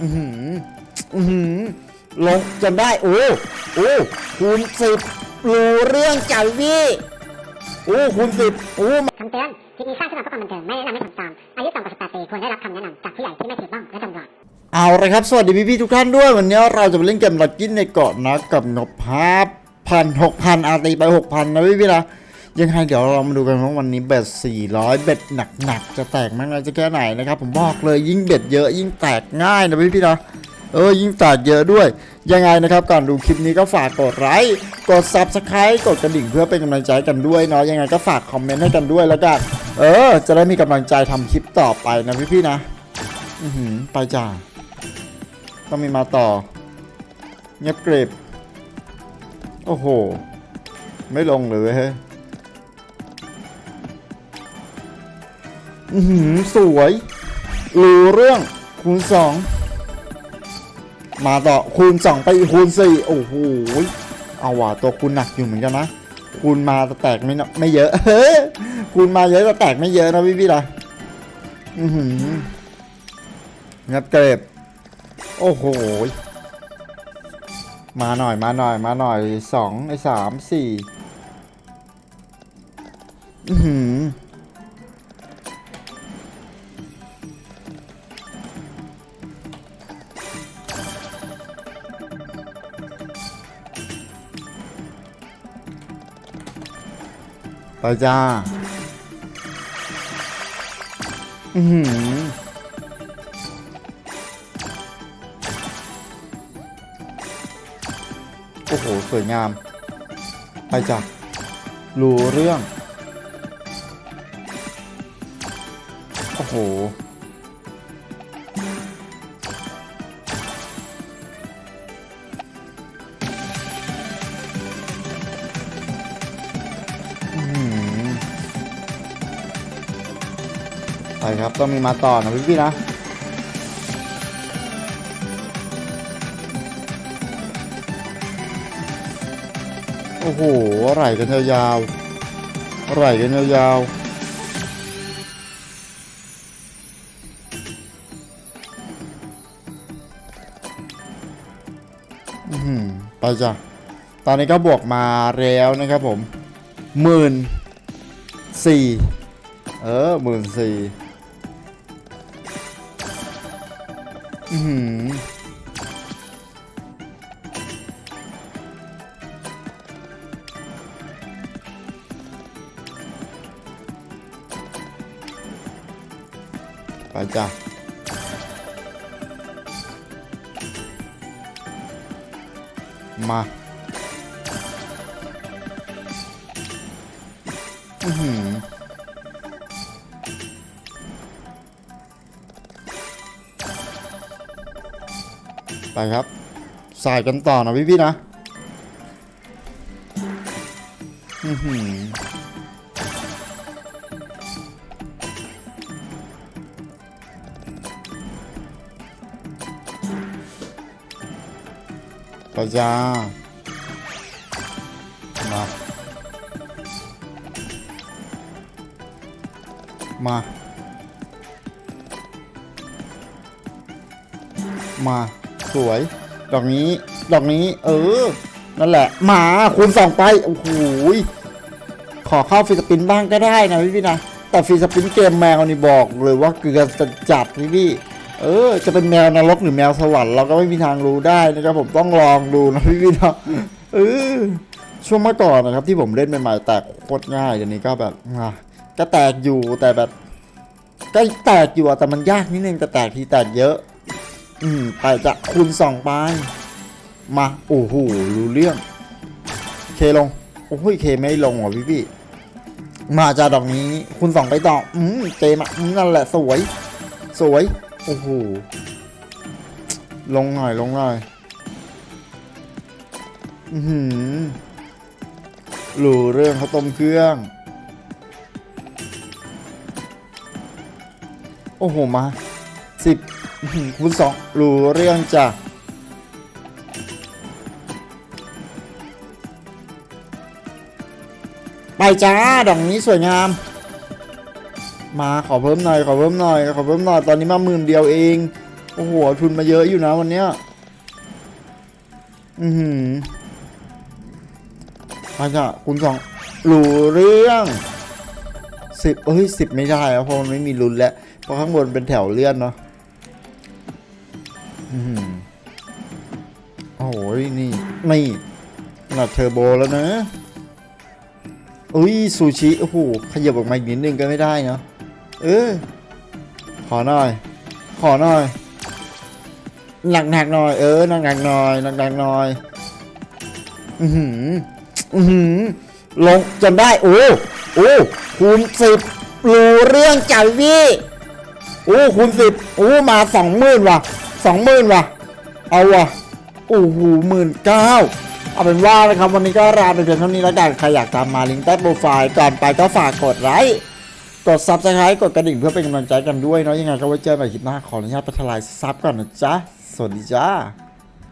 อือหืออือหือลงจนได้ โอ้โอ้คูณสิบรู้เรื่องจังพี่โอ้คูณสิบโอ้คำเตือนคลิปนี้สร้างขึ้นมาเพื่อความบันเทิงไม่แนะนำให้ทำตาม อายุต่ำกว่า18ปีควรได้รับคำแนะนำจากผู้ใหญ่ที่ไม่ถือบ้างและจำกัดเอาเลยครับ สวัสดีพี่ๆทุกท่านด้วย วันนี้เราจะไปเล่นเกมลักกินในเกาะนะกับงบพับพันหกพันอาตีไปหกพันนะพี่ๆนะ ยังไงเดี๋ยวเรามาดูกันว่าวันนี้เบ็ด400 เบ็ดหนักๆจะแตกมากน้อยจะแค่ไหนนะครับ ผมบอกเลยยิ่งเบ็ดเยอะยิ่งแตกง่ายนะพี่ๆนะเออยิ่งแตกเยอะด้วย ยังไงนะครับก่อนดูคลิปนี้ก็ฝากกดไลค์กด Subscribe กดกระดิ่งเพื่อเป็นกำลังใจกันด้วยเนาะยังไงก็ฝากคอมเมนต์ให้กันด้วยแล้วกันเออ จะได้มีกำลังใจทำคลิปต่อไปนะพี่ๆนะอือหือไปจ้าต้องมีมาต่อ เงียบกริบโอ้โห ไม่ลงเลยเว้ยเฮ้ อือหือสวยรู้เรื่องคูณสองมาต่อคูณสองไปอีกคูณสี่โอ้โหเอาว่ะตัวคูณหนักอยู่เหมือนกันนะคูณมาแต่แตกไม่นไม่เยอะเฮ้คูณมาเยอะแต่แตกไม่เยอะนะพี่พี่ๆนะอือหืองับเก็บโอ้โหมาหน่อยมาหน่อยมาหน่อยสองไอ้สามสี่อือหือ ไปจ้า อือหือโอ้โห สวยงาม ไปจ้ะ รู้เรื่อง โอ้โห ไปครับต้องมีมาต่อนะพี่พี่ๆนะโอ้โหไหลกันยาวๆไหลกันยาวๆไปจ้ะ ตอนนี้ก็บวกมาแล้วนะครับผมหมื่นสี่เออหมื่นสี่ อือหือไปจ้ะมาอือหือ ไปครับสายกันต่อนะพี่พี่ๆนะปจ้ามามา มา สวย ดอกนี้ ดอกนี้ เออ นั่นแหละ มาคูณสองไป โอ้โหยขอเข้าฟิสปินบ้างก็ได้นะพี่พี่นะ แต่ฟิสปินเกมแมวนี่บอกเลยว่าเกลือจะจัดพี่พี่ เออ จะเป็นแมวนรกหรือแมวสวรรค์เราก็ไม่มีทางรู้ได้นะครับผมต้องลองดูนะพี่พี่นะเออช่วงเมื่อก่อนนะครับที่ผมเล่นใหม่ๆแตกโคตรง่ายเดี๋ยวนี้ก็แบบอะก็แตกอยู่แต่แบบก็แตกอยู่แต่มันยากนิดนึงแต่แตกทีแตกเยอะ อืมไปจะคูณสองไปมาโอ้โหรู้เรื่อง เคลงโอ้โหเคไม่ลงหรอพี่พี่มาจากดอกนี้คูณสองไปต่ออืมเจมาอืมนั่นแหละสวย สวยโอ้โหลงหน่อยลงหน่อยอือหือหลูเรื่องข้าวต้มเครื่อง โอ้โหมา สิบคูณสองรู้เรื่องจ้ะไปจ้าดอกนี้สวยงาม มาขอเพิ่มหน่อยขอเพิ่มหน่อยขอเพิ่มหน่อยตอนนี้มาหมื่นเดียวเองโอ้โหทุนมาเยอะอยู่นะวันเนี้ยอือหืออาจจะคุณสองรู้เรื่องสิบเฮ้ยสิบไม่ได้แล้วเพราะมันไม่มีลุ้นแล้วเพราะข้างบนเป็นแถวเลื่อนเนาะ โอ้โหนี่นี่ขนาดเทอร์โบแล้วนะอุ้ยซูชิโอ้โหขยับออกมาอีกนิดนึงก็ไม่ได้เนาะเออขอหน่อย ขอหน่อยหนักหนักหน่อยเออหนักหนักหน่อยหนักหนักหน่อยอือหืออือหือลงจนได้โอ้โอ้คูณสิบรู้เรื่องจัดพี่โอ้คูณสิบโอ้มาสองหมื่นว่ะ สองหมื่นว่ะ เอาว่ะ โอ้โหหมื่นเก้าเอาเป็นว่านะครับวันนี้ก็ลาไปเพียงเท่านี้แล้วกันใครอยากตามมาลิงก์ใต้โปรไฟล์ก่อนไปก็ฝากกดไลค์กดซับสไครต์กดกระดิ่งเพื่อเป็นกำลังใจกันด้วยเนาะยังไงก็ไว้เจอกันคลิปหน้าขออนุญาตไปทลายซับก่อนนะจ๊ะ สวัสดีจ้า